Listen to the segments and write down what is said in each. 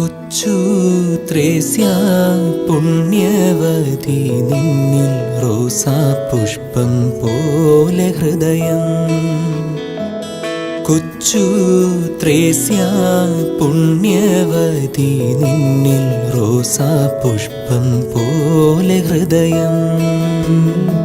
കൊച്ചു ത്രേസ്യ പുണ്യവതി നിന്നിൽ റോസാ പുഷ്പം പോലെ ഹൃദയം. കൊച്ചു ത്രേസ്യ പുണ്യവതി നിന്നിൽ റോസാ പുഷ്പം പോലെ ഹൃദയം.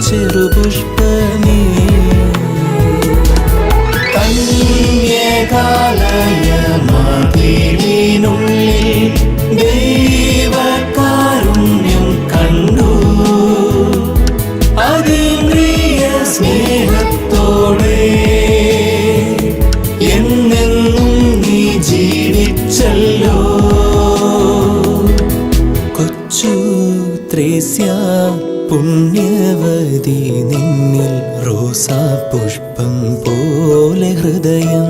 to the പുണ്യവതി നിന്നിൽ റോസാ പുഷ്പം പോലെ ഹൃദയം.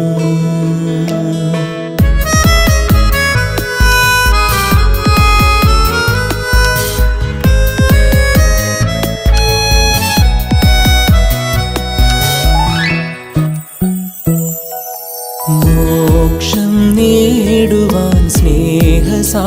മോക്ഷം നേടുവാൻ സ്നേഹസാക്ഷ്യത്തിന്റെ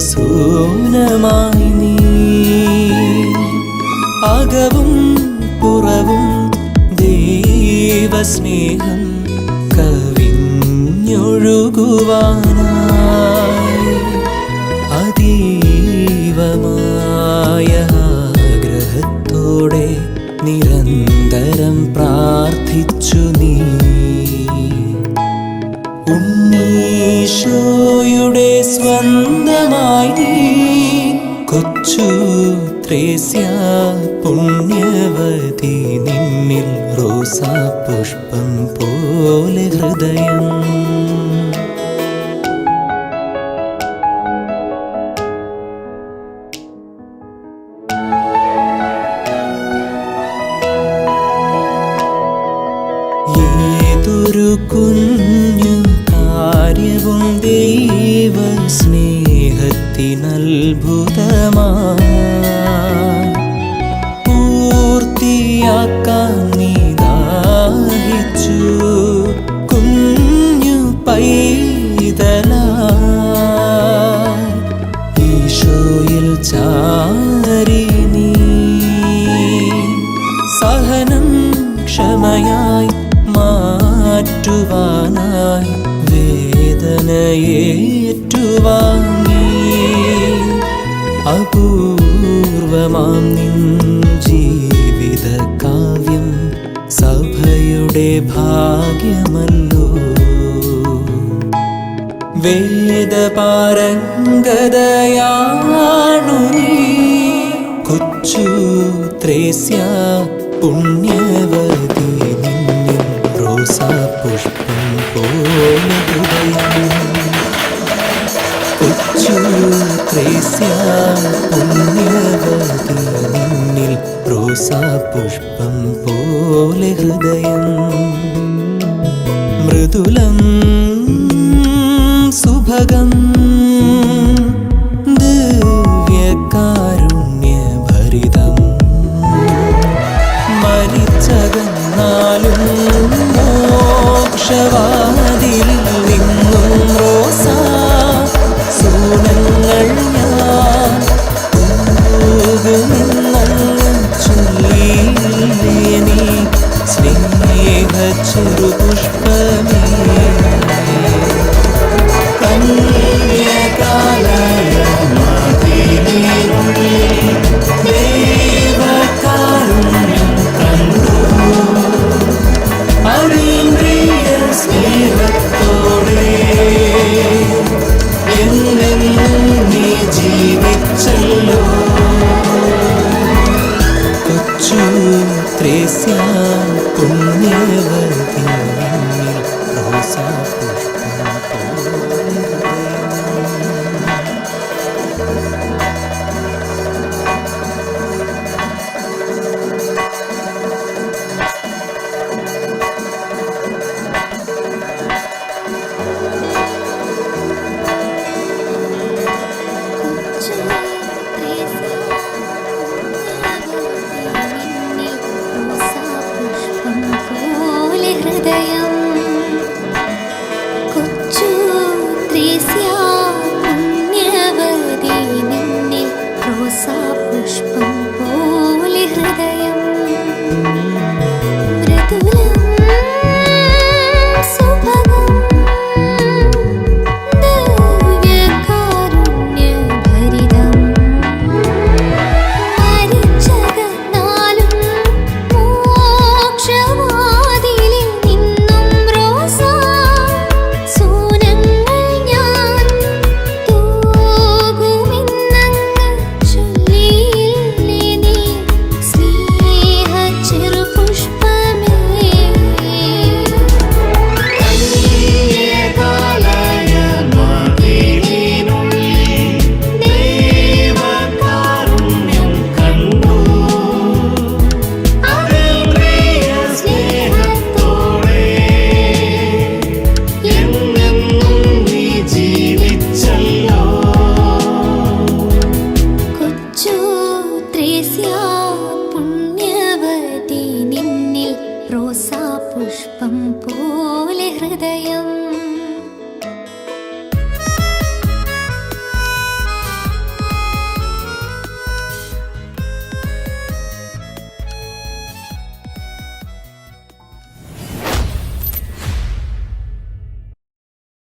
ദിവ്യസൂനമായി നീ. അകവും പുറവും ദൈവസ്നേഹം കവിഞ്ഞൊഴുകുവാനായി സ്വന്തമായി നീ കൊച്ചു ത്രേസ്യ പുണ്യവതി നിന്നിൽ റോസാ പുഷ്പം പോലെ ഹൃദയം. സ്നേഹത്തിനത്ഭുതമാ പൂർത്തിയാക്കാൻ അപൂർവമാം നിൻ ജീവിത കാവ്യം സഭയുടെ ഭാഗ്യമല്ലോ. വേദപാരംഗതയാണു നീ. കൊച്ചു ത്രേസ്യ പുണ്യവതി പുഷ്പം പോലെ കൊച്ചു ത്രേസ്യ പുണ്യവതി നിന്നിൽ പോലെ ഹൃദയം. മൃദുലം സുഭഗം